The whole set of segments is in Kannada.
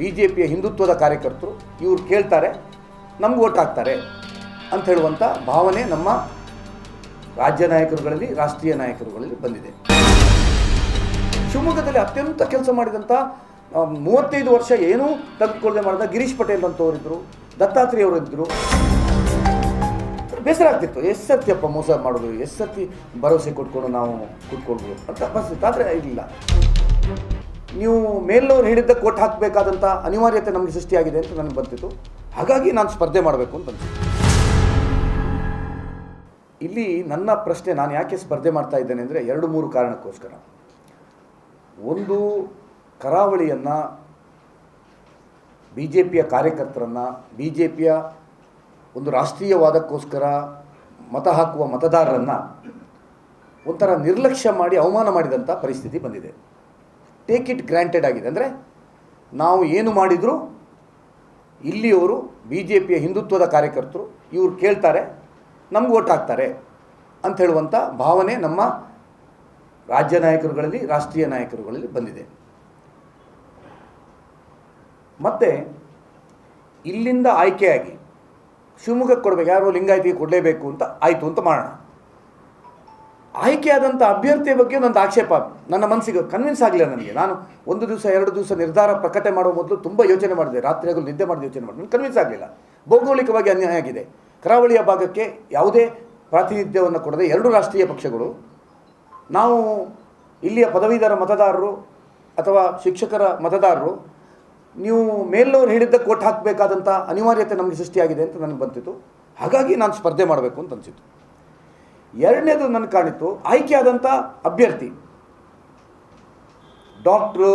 ಬಿ ಜೆ ಪಿಯ ಹಿಂದುತ್ವದ ಕಾರ್ಯಕರ್ತರು ಇವರು ಕೇಳ್ತಾರೆ, ನಮ್ಗೆ ಓಟ್ ಹಾಕ್ತಾರೆ ಅಂತ ಹೇಳುವಂಥ ಭಾವನೆ ನಮ್ಮ ರಾಜ್ಯ ನಾಯಕರುಗಳಲ್ಲಿ, ರಾಷ್ಟ್ರೀಯ ನಾಯಕರುಗಳಲ್ಲಿ ಬಂದಿದೆ. ಶಿವಮೊಗ್ಗದಲ್ಲಿ ಅತ್ಯಂತ ಕೆಲಸ ಮಾಡಿದಂಥ ಮೂವತ್ತೈದು ವರ್ಷ ಏನೂ ತೆಗೆದುಕೊಳ್ಳದೆ ಮಾಡಿದ ಗಿರೀಶ್ ಪಟೇಲ್ ಅಂತವರಿದ್ದರು ದತ್ತಾತ್ರೇಯ ಅವರಿದ್ದರು ಬೇಸರ ಆಗ್ತಿತ್ತು ಎಷ್ಟು ಸರ್ತಿಯಪ್ಪ ಮೋಸ ಮಾಡೋದು ಸರ್ತಿ ಭರವಸೆ ಕೊಟ್ಕೊಂಡು ನಾವು ಕುತ್ಕೊಳ್ಬೋದು ಅಂತ ಪರಿಸ್ಥಿತಿ. ಆದರೆ ಇಲ್ಲ. ನೀವು ಮೇಲ್ನವ್ರು ಹೇಳಿದ್ದ ಕೋಟ್ ಹಾಕಬೇಕಾದಂಥ ಅನಿವಾರ್ಯತೆ ನಮಗೆ ಸೃಷ್ಟಿಯಾಗಿದೆ ಅಂತ ನನಗೆ ಬಂತಿತ್ತು ಹಾಗಾಗಿ ನಾನು ಸ್ಪರ್ಧೆ ಮಾಡಬೇಕು ಅಂತ ಅನ್ಸಿತ್ತು. ಇಲ್ಲಿ ನನ್ನ ಪ್ರಶ್ನೆ, ನಾನು ಯಾಕೆ ಸ್ಪರ್ಧೆ ಮಾಡ್ತಾ ಇದ್ದೇನೆ ಅಂದರೆ ಎರಡು ಮೂರು ಕಾರಣಕ್ಕೋಸ್ಕರ. ಒಂದು, ಕರಾವಳಿಯನ್ನು ಬಿ ಜೆ ಪಿಯ ಕಾರ್ಯಕರ್ತರನ್ನು ಬಿ ಜೆ ಪಿಯ ಒಂದು ರಾಷ್ಟ್ರೀಯವಾದಕ್ಕೋಸ್ಕರ ಮತ ಹಾಕುವ ಮತದಾರರನ್ನು ಒಂಥರ ನಿರ್ಲಕ್ಷ್ಯ ಮಾಡಿ ಅವಮಾನ ಮಾಡಿದಂಥ ಪರಿಸ್ಥಿತಿ ಬಂದಿದೆ. ಟೇಕ್ ಇಟ್ ಗ್ರ್ಯಾಂಟೆಡ್ ಆಗಿದೆ. ಅಂದರೆ ನಾವು ಏನು ಮಾಡಿದರೂ, ಇಲ್ಲಿಯವರು ಬಿ ಜೆ ಪಿಯ ಹಿಂದುತ್ವದ ಕಾರ್ಯಕರ್ತರು, ಇವರು ಕೇಳ್ತಾರೆ, ನಮ್ಗೆ ಓಟ್ ಹಾಕ್ತಾರೆ ಅಂತ ಹೇಳುವಂಥ ಭಾವನೆ ನಮ್ಮ ರಾಜ್ಯ ನಾಯಕರುಗಳಲ್ಲಿ, ರಾಷ್ಟ್ರೀಯ ನಾಯಕರುಗಳಲ್ಲಿ ಬಂದಿದೆ. ಮತ್ತು ಇಲ್ಲಿಂದ ಆಯ್ಕೆಯಾಗಿ ಶಿವಮೊಗ್ಗಕ್ಕೆ ಕೊಡಬೇಕು, ಯಾರೋ ಲಿಂಗಾಯತಿಗೆ ಕೊಡಲೇಬೇಕು ಅಂತ ಆಯಿತು ಅಂತ ಮಾಡೋಣ. ಆಯ್ಕೆಯಾದಂಥ ಅಭ್ಯರ್ಥಿಯ ಬಗ್ಗೆ ಒಂದು ಆಕ್ಷೇಪ ನನ್ನ ಮನಸ್ಸಿಗೆ ಕನ್ವಿನ್ಸ್ ಆಗಲಿಲ್ಲ ನನಗೆ. ನಾನು ಒಂದು ದಿವಸ, ಎರಡು ದಿವಸ ನಿರ್ಧಾರ ಪ್ರಕಟೆ ಮಾಡುವ ಮೊದಲು ತುಂಬ ಯೋಚನೆ ಮಾಡಿದೆ. ರಾತ್ರಿ ಆಗಲು ನಿದ್ದೆ ಮಾಡಿದ, ಯೋಚನೆ ಮಾಡಿದೆ. ಕನ್ವಿನ್ಸ್ ಆಗಲಿಲ್ಲ. ಭೌಗೋಳಿಕವಾಗಿ ಅನ್ಯಾಯ ಆಗಿದೆ. ಕರಾವಳಿಯ ಭಾಗಕ್ಕೆ ಯಾವುದೇ ಪ್ರಾತಿನಿಧ್ಯವನ್ನು ಕೊಡದೆ ಎರಡು ರಾಷ್ಟ್ರೀಯ ಪಕ್ಷಗಳು, ನಾವು ಇಲ್ಲಿಯ ಪದವೀಧರ ಮತದಾರರು ಅಥವಾ ಶಿಕ್ಷಕರ ಮತದಾರರು, ನೀವು ಮೇಲ್ನವ್ರು ಹೇಳಿದ್ದ ಕೋಟ್ ಹಾಕಬೇಕಾದಂಥ ಅನಿವಾರ್ಯತೆ ನಮಗೆ ಸೃಷ್ಟಿಯಾಗಿದೆ ಅಂತ ನನಗೆ ಬಂತಿತ್ತು ಹಾಗಾಗಿ ನಾನು ಸ್ಪರ್ಧೆ ಮಾಡಬೇಕು ಅಂತ ಅನಿಸಿತು ಎರಡನೇದು ನನಗೆ ಕಾಣಿತ್ತು ಆದಂಥ ಅಭ್ಯರ್ಥಿ. ಡಾಕ್ಟ್ರು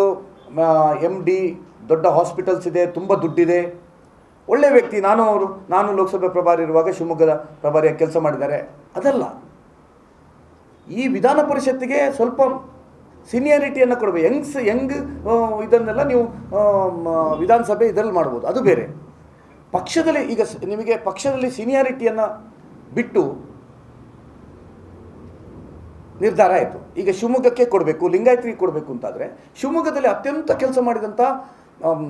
ಎಂ ಡಿ ದೊಡ್ಡ ಹಾಸ್ಪಿಟಲ್ಸ್ ಇದೆ, ತುಂಬ ದುಡ್ಡಿದೆ. ಒಳ್ಳೆಯ ವ್ಯಕ್ತಿ, ನಾನು ಅವರು, ನಾನು ಲೋಕಸಭೆ ಪ್ರಭಾರಿ ಇರುವಾಗ ಶಿವಮೊಗ್ಗದ ಪ್ರಭಾರಿಯಾಗಿ ಕೆಲಸ ಮಾಡಿದ್ದಾರೆ. ಅದಲ್ಲ. ಈ ವಿಧಾನ ಪರಿಷತ್ತಿಗೆ ಸ್ವಲ್ಪ ಸೀನಿಯಾರಿಟಿಯನ್ನು ಕೊಡಬೇಕು. ಯಂಗ್ಸ್ ಯಂಗ್ ಇದನ್ನೆಲ್ಲ ನೀವು ವಿಧಾನಸಭೆ ಇದರಲ್ಲಿ ಮಾಡ್ಬೋದು. ಅದು ಬೇರೆ. ಪಕ್ಷದಲ್ಲಿ, ಈಗ ನಿಮಗೆ ಪಕ್ಷದಲ್ಲಿ ಸೀನಿಯಾರಿಟಿಯನ್ನು ಬಿಟ್ಟು ನಿರ್ಧಾರ ಆಯಿತು. ಈಗ ಶಿವಮೊಗ್ಗಕ್ಕೆ ಕೊಡಬೇಕು ಲಿಂಗಾಯತ್ರಿ ಕೊಡಬೇಕು ಅಂತಾದರೆ, ಶಿವಮೊಗ್ಗದಲ್ಲಿ ಅತ್ಯಂತ ಕೆಲಸ ಮಾಡಿದಂಥ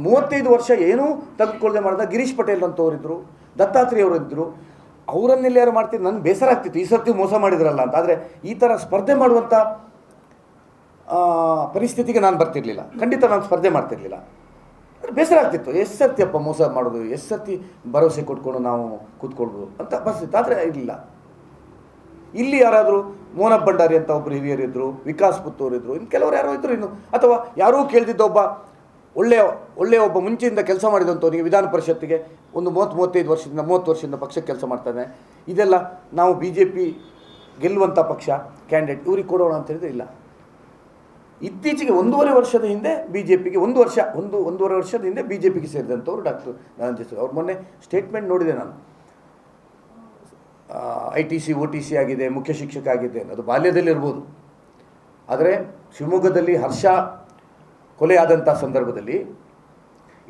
ಮೂವತ್ತೈದು ವರ್ಷ ಏನೂ ತೆಗೆದುಕೊಳ್ಳದೆ ಮಾಡಿದ ಗಿರೀಶ್ ಪಟೇಲ್ ಅಂತವರಿದ್ದರು ದತ್ತಾತ್ರೇಯ ಅವರಿದ್ದರು ಅವರನ್ನೆಲ್ಲ ಯಾರು ಮಾಡ್ತಿದ್ದು ನನ್ನ ಬೇಸರ ಆಗ್ತಿತ್ತು. ಈ ಸರ್ತಿ ಮೋಸ ಮಾಡಿದ್ರಲ್ಲ ಅಂತ. ಆದರೆ ಈ ಥರ ಸ್ಪರ್ಧೆ ಮಾಡುವಂಥ ಪರಿಸ್ಥಿತಿಗೆ ನಾನು ಬರ್ತಿರ್ಲಿಲ್ಲ. ಖಂಡಿತ ನಾನು ಸ್ಪರ್ಧೆ ಮಾಡ್ತಿರ್ಲಿಲ್ಲ. ಬೇಸರ ಆಗ್ತಿತ್ತು. ಎಷ್ಟು ಸರ್ತಿಯಪ್ಪ ಮೋಸ ಮಾಡೋದು ಎಷ್ಟು ಸರ್ತಿ ಭರವಸೆ ಕೊಟ್ಕೊಂಡು ನಾವು ಕೂತ್ಕೊಳ್ಬೋದು ಅಂತ ಬರ್ತಿತ್ತು ಆದರೆ ಇಲ್ಲ. ಇಲ್ಲಿ ಯಾರಾದರೂ ಮೋನಪ್ ಭಂಡಾರಿ ಅಂತ ಒಬ್ಬರು ಹಿರಿಯರು ಇದ್ದರು ವಿಕಾಸ್ ಪುತ್ತೂರು ಇದ್ದರು ಇನ್ನು ಕೆಲವರು ಯಾರೋ ಇದ್ದರು ಇನ್ನು, ಅಥವಾ ಯಾರೂ ಕೇಳ್ದಿದ್ದ ಒಬ್ಬ ಒಳ್ಳೆಯ ಒಳ್ಳೆಯ ಒಬ್ಬ ಮುಂಚೆಯಿಂದ ಕೆಲಸ ಮಾಡಿದಂಥವನಿಗೆ ವಿಧಾನ ಪರಿಷತ್ತಿಗೆ ಒಂದು ಮೂವತ್ತು, ಮೂವತ್ತೈದು ವರ್ಷದಿಂದ, ಮೂವತ್ತು ವರ್ಷದಿಂದ ಪಕ್ಷಕ್ಕೆ ಕೆಲಸ ಮಾಡ್ತಾನೆ ಇದೆಲ್ಲ ನಾವು ಬಿ ಜೆ ಪಿ ಗೆಲ್ಲುವಂಥ ಪಕ್ಷ, ಕ್ಯಾಂಡಿಡೇಟ್, ಇವ್ರಿಗೆ ಕೊಡೋಣ ಅಂತ ಹೇಳಿದ್ರೆ ಇಲ್ಲ. ಇತ್ತೀಚೆಗೆ ಒಂದೂವರೆ ವರ್ಷದ ಹಿಂದೆ ಬಿ ಜೆ ಪಿಗೆ ಒಂದು ವರ್ಷ, ಒಂದು, ಒಂದೂವರೆ ವರ್ಷದ ಹಿಂದೆ ಬಿ ಜೆ ಪಿಗೆ ಸೇರಿದಂಥವ್ರು ಡಾಕ್ಟರ್ ಧನಂಜಯ ಅವ್ರು ಮೊನ್ನೆ ಸ್ಟೇಟ್ಮೆಂಟ್ ನೋಡಿದೆ ನಾನು. I T C O T C ಆಗಿದೆ, ಮುಖ್ಯ ಶಿಕ್ಷಕ ಆಗಿದೆ ಅದು ಬಾಲ್ಯದಲ್ಲಿ ಇರ್ಬೋದು ಆದರೆ ಶಿವಮೊಗ್ಗದಲ್ಲಿ ಹರ್ಷ ಕೊಲೆಯಾದಂಥ ಸಂದರ್ಭದಲ್ಲಿ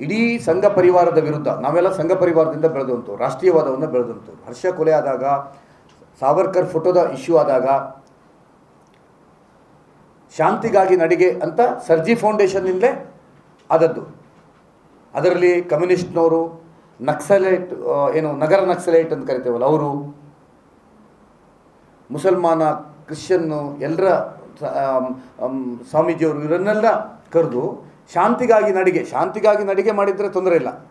ಇಡೀ ಸಂಘ ಪರಿವಾರದ ವಿರುದ್ಧ, ನಾವೆಲ್ಲ ಸಂಘ ಪರಿವಾರದಿಂದ ಬೆಳೆದಂತು ರಾಷ್ಟ್ರೀಯವಾದವನ್ನು ಬೆಳೆದಂತು ಹರ್ಷ ಕೊಲೆಯಾದಾಗ ಸಾವರ್ಕರ್ ಫೋಟೋದ ಇಶ್ಯೂ ಆದಾಗ, ಶಾಂತಿಗಾಗಿ ನಡಿಗೆ ಅಂತ ಸರ್ಜಿ ಫೌಂಡೇಶನ್ನಿಂದಲೇ ಆದದ್ದು. ಅದರಲ್ಲಿ ಕಮ್ಯುನಿಸ್ಟ್ನವರು ನಕ್ಸಲೈಟ್ ಏನು ನಗರ ನಕ್ಸಲೈಟ್ ಅಂತ ಕರಿತೇವಲ್ಲ, ಅವರು ಮುಸಲ್ಮಾನ, ಕ್ರಿಶ್ಚಿಯನ್ನು ಎಲ್ಲರ ಸ್ವಾಮೀಜಿಯವರು ಇವರನ್ನೆಲ್ಲ ಕರೆದು ಶಾಂತಿಗಾಗಿ ನಡಿಗೆ ಶಾಂತಿಗಾಗಿ ನಡಿಗೆ ಮಾಡಿದರೆ ತೊಂದರೆ ಇಲ್ಲ.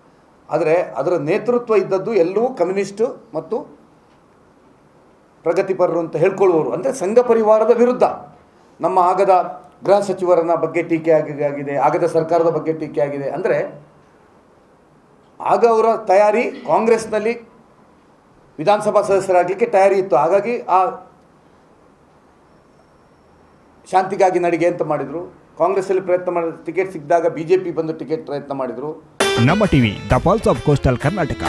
ಆದರೆ ಅದರ ನೇತೃತ್ವ ಇದ್ದದ್ದು ಎಲ್ಲವೂ ಕಮ್ಯುನಿಸ್ಟು ಮತ್ತು ಪ್ರಗತಿಪರರು ಅಂತ ಹೇಳ್ಕೊಳ್ಳುವವರು. ಅಂದರೆ ಸಂಘ ಪರಿವಾರದ ವಿರುದ್ಧ. ನಮ್ಮ ಆಗದ ಗೃಹ ಸಚಿವರನ್ನ ಬಗ್ಗೆ ಟೀಕೆ ಆಗಿ- ಆಗಿದೆ, ಆಗದ ಸರ್ಕಾರದ ಬಗ್ಗೆ ಟೀಕೆ ಆಗಿದೆ. ಅಂದರೆ ಆಗ ಅವರ ತಯಾರಿ ಕಾಂಗ್ರೆಸ್ನಲ್ಲಿ ವಿಧಾನಸಭಾ ಸದಸ್ಯರಾಗಲಿಕ್ಕೆ ತಯಾರಿ ಇತ್ತು. ಹಾಗಾಗಿ ಆ ಶಾಂತಿಗಾಗಿ ನಡಿಗೆ ಅಂತ ಮಾಡಿದರು. ಕಾಂಗ್ರೆಸ್ಸಲ್ಲಿ ಪ್ರಯತ್ನ ಮಾಡಿದ ಟಿಕೆಟ್ ಸಿಕ್ಕಿದಾಗ ಬಿ ಜೆ ಪಿ ಬಂದು ಟಿಕೆಟ್ ಪ್ರಯತ್ನ ಮಾಡಿದರು. ನಮ್ಮ TV, the pulse of coastal Karnataka.